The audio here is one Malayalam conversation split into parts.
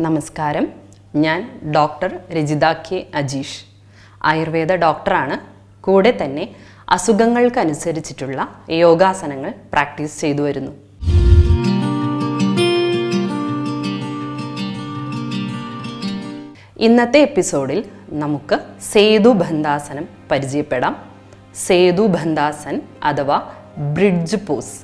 നമസ്കാരം. ഞാൻ ഡോക്ടർ രജിത കെ അജീഷ്. ആയുർവേദ ഡോക്ടറാണ്. കൂടെ തന്നെ അസുഖങ്ങൾക്കനുസരിച്ചിട്ടുള്ള യോഗാസനങ്ങൾ പ്രാക്ടീസ് ചെയ്തു വരുന്നു. ഇന്നത്തെ എപ്പിസോഡിൽ നമുക്ക് സേതു ബന്ധാസനം പരിചയപ്പെടാം. സേതു ബന്ധാസൻ അഥവാ ബ്രിഡ്ജ് പോസ്.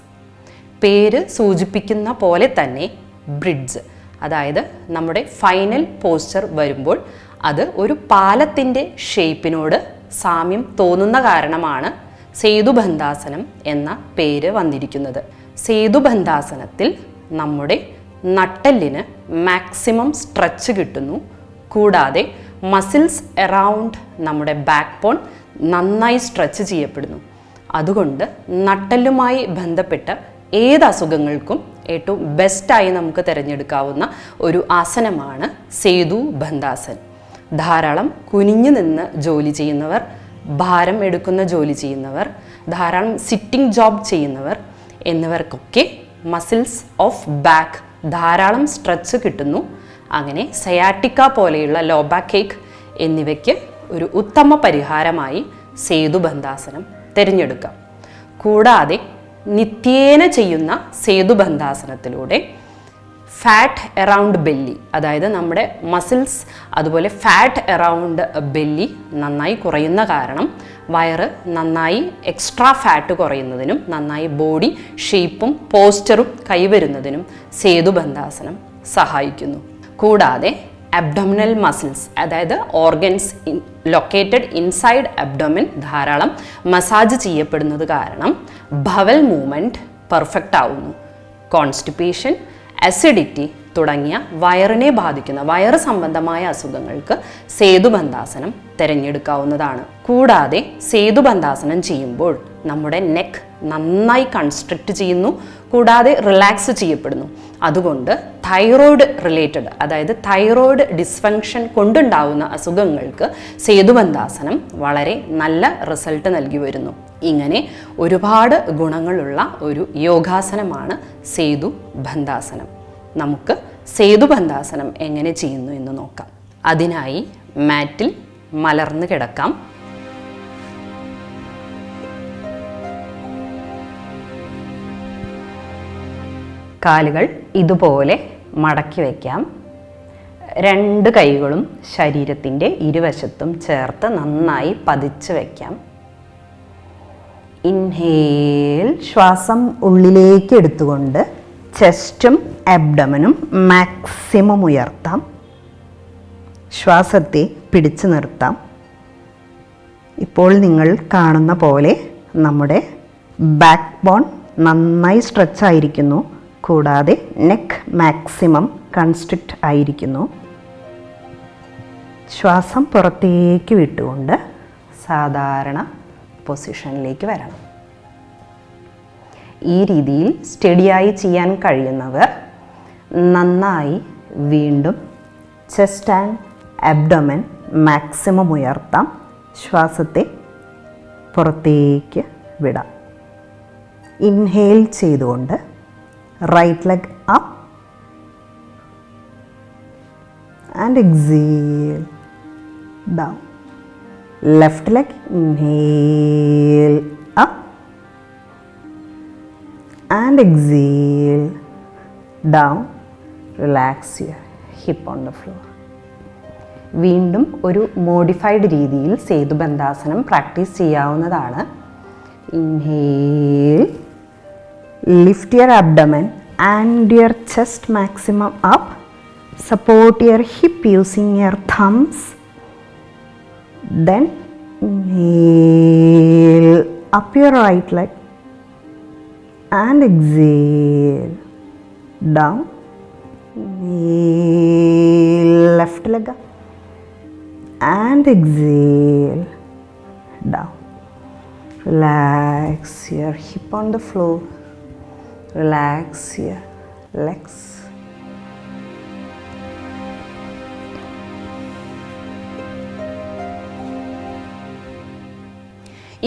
പേര് സൂചിപ്പിക്കുന്ന പോലെ തന്നെ ബ്രിഡ്ജ്. അതായത് നമ്മുടെ ഫൈനൽ പോസ്ചർ വരുമ്പോൾ അത് ഒരു പാലത്തിന്റെ ഷേപ്പിനോട് സാമ്യം തോന്നുന്ന കാരണമാണ് സേതുബന്ധാസനം എന്ന പേര് വന്നിരിക്കുന്നത്. സേതുബന്ധാസനത്തിൽ നമ്മുടെ നട്ടെല്ലിന് മാക്സിമം സ്ട്രെച്ച് കിട്ടുന്നു. കൂടാതെ മസിൽസ് എറൗണ്ട് നമ്മുടെ ബാക്ക് ബോൺ നന്നായി സ്ട്രെച്ച് ചെയ്യപ്പെടുന്നു. അതുകൊണ്ട് നട്ടെല്ലുമായി ബന്ധപ്പെട്ട ഏത് അസുഖങ്ങൾക്കും ഏറ്റവും ബെസ്റ്റായി നമുക്ക് തിരഞ്ഞെടുക്കാവുന്ന ഒരു ആസനമാണ് സേതു ബന്ധാസൻ ധാരാളം കുനിഞ്ഞു നിന്ന് ജോലി ചെയ്യുന്നവർ ഭാരം എടുക്കുന്ന ജോലി ചെയ്യുന്നവർ ധാരാളം സിറ്റിംഗ് ജോബ് ചെയ്യുന്നവർ എന്നിവർക്കൊക്കെ മസിൽസ് ഓഫ് ബാക്ക് ധാരാളം സ്ട്രെച്ച് കിട്ടുന്നു. അങ്ങനെ സയാറ്റിക്ക പോലെയുള്ള ലോ ബാക്ക് കേക്ക് എന്നിവയ്ക്ക് ഒരു ഉത്തമ പരിഹാരമായി സേതുബന്ധാസനം തിരഞ്ഞെടുക്കാം. കൂടാതെ നിത്യേന ചെയ്യുന്ന സേതുബന്ധാസനത്തിലൂടെ ഫാറ്റ് എറൗണ്ട് ബെല്ലി അതായത് നമ്മുടെ മസിൽസ് അതുപോലെ ഫാറ്റ് എറൗണ്ട് ബെല്ലി നന്നായി കുറയുന്ന കാരണം വയറ് നന്നായി എക്സ്ട്രാ ഫാറ്റ് കുറയുന്നതിനും നന്നായി ബോഡി ഷേപ്പും പോസ്റ്ററും കൈവരുന്നതിനും സേതുബന്ധാസനം സഹായിക്കുന്നു. കൂടാതെ അബ്ഡോമിനൽ മസിൽസ് അതായത് ഓർഗൻസ് ലൊക്കേറ്റഡ് ഇൻസൈഡ് അബ്ഡോമിൻ ധാരാളം മസാജ് ചെയ്യപ്പെടുന്നത് കാരണം ഭവൽ മൂവ്മെന്റ് പെർഫെക്റ്റ് ആവുന്നു. കോൺസ്റ്റിപ്പേഷൻ അസിഡിറ്റി തുടങ്ങിയ വയറിനെ ബാധിക്കുന്ന വയറ് സംബന്ധമായ അസുഖങ്ങൾക്ക് സേതുബന്ധാസനം തിരഞ്ഞെടുക്കാവുന്നതാണ്. കൂടാതെ സേതുബന്ധാസനം ചെയ്യുമ്പോൾ നമ്മുടെ നെക്ക് നന്നായി കൺസ്ട്രക്റ്റ് ചെയ്യുന്നു കൂടാതെ റിലാക്സ് ചെയ്യപ്പെടുന്നു. അതുകൊണ്ട് തൈറോയ്ഡ് റിലേറ്റഡ് അതായത് തൈറോയ്ഡ് ഡിസ്ഫങ്ഷൻ കൊണ്ടുണ്ടാവുന്ന അസുഖങ്ങൾക്ക് സേതുബന്ധാസനം വളരെ നല്ല റിസൾട്ട് നൽകി വരുന്നു. ഇങ്ങനെ ഒരുപാട് ഗുണങ്ങളുള്ള ഒരു യോഗാസനമാണ് സേതു ബന്ധാസനം നമുക്ക് സേതുബന്ധാസനം എങ്ങനെ ചെയ്യുന്നു എന്ന് നോക്കാം. അതിനായി മാറ്റിൽ മലർന്നു കിടക്കാം. കാലുകൾ ഇതുപോലെ മടക്കി വയ്ക്കാം രണ്ട് കൈകളും ശരീരത്തിന്റെ ഇരുവശത്തും ചേർത്ത് നന്നായി പതിച്ച് വയ്ക്കാം ഇൻഹേൽ ശ്വാസം ഉള്ളിലേക്ക് എടുത്തുകൊണ്ട് ചെസ്റ്റും അബ്ഡമനും മാക്സിമം ഉയർത്താം. ശ്വാസത്തെ പിടിച്ചു നിർത്താം. ഇപ്പോൾ നിങ്ങൾ കാണുന്ന പോലെ നമ്മുടെ ബാക്ക് ബോൺ നന്നായി സ്ട്രെച്ച് ആയിരിക്കുന്നു. കൂടാതെ നെക്ക് മാക്സിമം കൺസ്ട്രിക്റ്റ് ആയിരിക്കുന്നു. ശ്വാസം പുറത്തേക്ക് വിട്ടുകൊണ്ട് സാധാരണ പൊസിഷനിലേക്ക് വരണം. ഈ രീതിയിൽ സ്റ്റഡിയായി ചെയ്യാൻ കഴിയുന്നവർ നന്നായി വീണ്ടും ചെസ്റ്റ് ആൻഡ് അബ്ഡമൻ മാക്സിമം ഉയർത്താം. ശ്വാസത്തെ പുറത്തേക്ക് വിടാം. ഇൻഹെയിൽ ചെയ്തുകൊണ്ട് right leg up and exhale down left leg inhale up and exhale down relax your hip on the floor വീണ്ടും ഒരു മോഡിഫൈഡ് രീതിയിൽ സേതുബന്ധാസനം പ്രാക്ടീസ് ചെയ്യാവുന്നതാണ്. Inhale Lift your abdomen and your chest maximum up. Support your hip using your thumbs. Then kneel up your right leg and exhale. Down. Inhale, left leg up and exhale. Down. Relax your hip on the floor. Relax your legs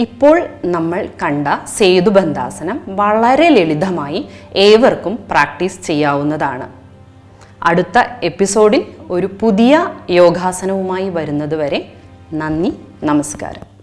ഇപ്പോൾ നമ്മൾ കണ്ട സേതുബന്ധാസനം വളരെ ലളിതമായി ഏവർക്കും പ്രാക്ടീസ് ചെയ്യാവുന്നതാണ്. അടുത്ത എപ്പിസോഡിൽ ഒരു പുതിയ യോഗാസനവുമായി വരുന്നതുവരെ നന്ദി നമസ്കാരം.